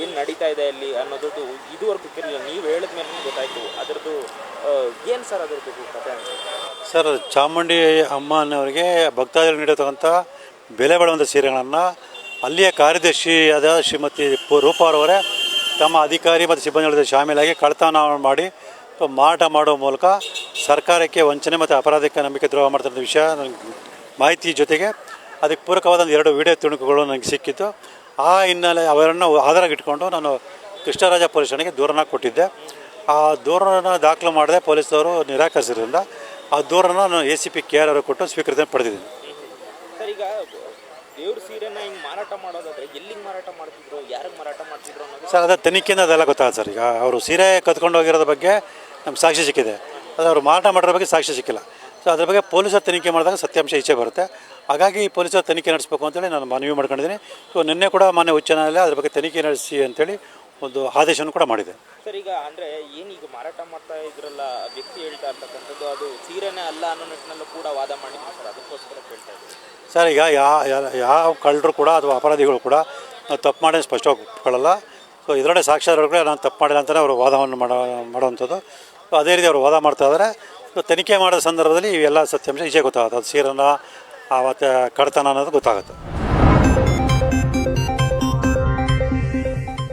ಏನು ನಡೀತಾ ಇದೆ ಅಲ್ಲಿ ಅನ್ನೋದು ಇದುವರೆಗೂ ಗೊತ್ತಿರಲಿಲ್ಲ ನೀವು ಹೇಳಿದ ಮೇಲೆ ಗೊತ್ತಾಯಿತು. ಅದರದ್ದು ಏನು ಸರ್ ಅದರದ್ದು ಕಥೆ ಸರ್, ಚಾಮುಂಡಿ ಅಮ್ಮನವರಿಗೆ ಭಕ್ತಾದಿಗಳು ನೀಡತಕ್ಕಂಥ ಬೆಲೆ ಬಾಳುವಂಥ ಸೀರೆಗಳನ್ನು ಅಲ್ಲಿಯ ಕಾರ್ಯದರ್ಶಿಯಾದ ಶ್ರೀಮತಿ ರೂಪಾರವರೇ ತಮ್ಮ ಅಧಿಕಾರಿ ಮತ್ತು ಸಿಬ್ಬಂದಿಗಳ ಶಾಮೀಲಾಗಿ ಕಳತನ ಮಾಡಿ ಮಾರಾಟ ಮಾಡುವ ಮೂಲಕ ಸರ್ಕಾರಕ್ಕೆ ವಂಚನೆ ಮತ್ತು ಅಪರಾಧಕ್ಕೆ ನಂಬಿಕೆ ದ್ರೋಹ ಮಾಡ್ತಿರೋ ವಿಷಯ ನನಗೆ ಮಾಹಿತಿ ಜೊತೆಗೆ ಅದಕ್ಕೆ ಪೂರಕವಾದ ಎರಡು ವಿಡಿಯೋ ತುಣುಕುಗಳು ನನಗೆ ಸಿಕ್ಕಿತ್ತು. ಆ ಹಿನ್ನೆಲೆ ಅವರನ್ನು ಆಧಾರ ಇಟ್ಕೊಂಡು ನಾನು ಕೃಷ್ಣರಾಜ ಪೊಲೀಸ್ ಠಾಣೆಗೆ ದೂರನ ಕೊಟ್ಟಿದ್ದೆ. ಆ ದೂರನ ದಾಖಲು ಮಾಡದೆ ಪೊಲೀಸರು ನಿರಾಕರಿಸಿದ್ರಿಂದ ಆ ದೂರನ ನಾನು A C P K R ಅವರು ಕೊಟ್ಟು ಸ್ವೀಕೃತಿ ಪಡೆದಿದ್ದೀನಿ. ಸರ್ ಈಗ ದೇವ್ರ ಸೀರೆನ ಹಿಂಗೆ ಮಾರಾಟ ಮಾಡೋದಾದ್ರೆ ಎಲ್ಲಿಗೆ ಮಾರಾಟ ಮಾಡ್ತಿದ್ರು ಯಾರಿಗೆ ಮಾರಾಟ ಮಾಡ್ತಿದ್ರು ಸರ್ ಅದೇ ತನಿಖೆಯಿಂದ ಅದೆಲ್ಲ ಗೊತ್ತಾಗುತ್ತೆ ಸರ್. ಈಗ ಅವರು ಸೀರೆ ಕತ್ಕೊಂಡು ಹೋಗಿರೋದ್ರ ಬಗ್ಗೆ ನಮ್ಗೆ ಸಾಕ್ಷಿ ಸಿಕ್ಕಿದೆ. ಆದರೆ ಅವರು ಮಾರಾಟ ಮಾಡಿರೋ ಬಗ್ಗೆ ಸಾಕ್ಷಿ ಸಿಕ್ಕಿಲ್ಲ. ಸೊ ಅದ್ರ ಬಗ್ಗೆ ಪೊಲೀಸರು ತನಿಖೆ ಮಾಡಿದಾಗ ಸತ್ಯಾಂಶ ಈಚೆ ಬರುತ್ತೆ. ಹಾಗಾಗಿ ಪೊಲೀಸರು ತನಿಖೆ ನಡೆಸಬೇಕು ಅಂತೇಳಿ ನಾನು ಮನವಿ ಮಾಡ್ಕೊಂಡಿದ್ದೀನಿ. ಸೊ ನಿನ್ನೆ ಕೂಡ ಮಾನ್ಯ ಉಚ್ಚ ನ್ಯಾಯಾಲಯ ಅದ್ರ ಬಗ್ಗೆ ತನಿಖೆ ನಡೆಸಿ ಅಂತೇಳಿ ಒಂದು ಆದೇಶವನ್ನು ಕೂಡ ಮಾಡಿದೆ. ಸರ್ ಈಗ ಅಂದರೆ ಏನೀಗ ಮಾರಾಟ ಮಾಡ್ತಾ ಇದ್ರಲ್ಲ ವ್ಯಕ್ತಿ ಹೇಳ್ತಾ ಇರ್ತಕ್ಕಂಥದ್ದು ಅದು ಸೀರೆನೇ ಅಲ್ಲ ಅನ್ನೋ ನಿಟ್ಟಿನಲ್ಲೂ ಕೂಡ ವಾದ ಮಾಡಿದ್ರು ಸರ್ ಅದಕ್ಕೋಸ್ಕರ ಕೇಳ್ತಾ ಸರ್ ಈಗ ಯಾವ ಯಾವ ಕಳ್ಳರು ಕೂಡ ಅಥವಾ ಅಪರಾಧಿಗಳು ಕೂಡ ನಾವು ತಪ್ಪು ಮಾಡಿ ಸ್ಪಷ್ಟವಾಗಿ ಒಪ್ಕೊಳ್ಳಲ್ಲ ಸೊ ಇದರೊಳಗೆ ಕೂಡ ನಾನು ತಪ್ಪು ಮಾಡಿಲ್ಲ ಅಂತಲೇ ಅವರು ವಾದವನ್ನು ಮಾಡೋ ಮಾಡುವಂಥದ್ದು. ಸೊ ಅದೇ ರೀತಿ ಅವರು ವಾದ ಮಾಡ್ತಾ ಇದ್ದಾರೆ. ಸೊ ತನಿಖೆ ಮಾಡೋ ಸಂದರ್ಭದಲ್ಲಿ ಇವೆಲ್ಲ ಸತ್ಯಾಂಶ ಈಚೆ ಗೊತ್ತಾಗುತ್ತೆ. ಅದು ಸೀರನ ಮತ್ತು ಕಡತನ ಅನ್ನೋದು ಗೊತ್ತಾಗುತ್ತೆ.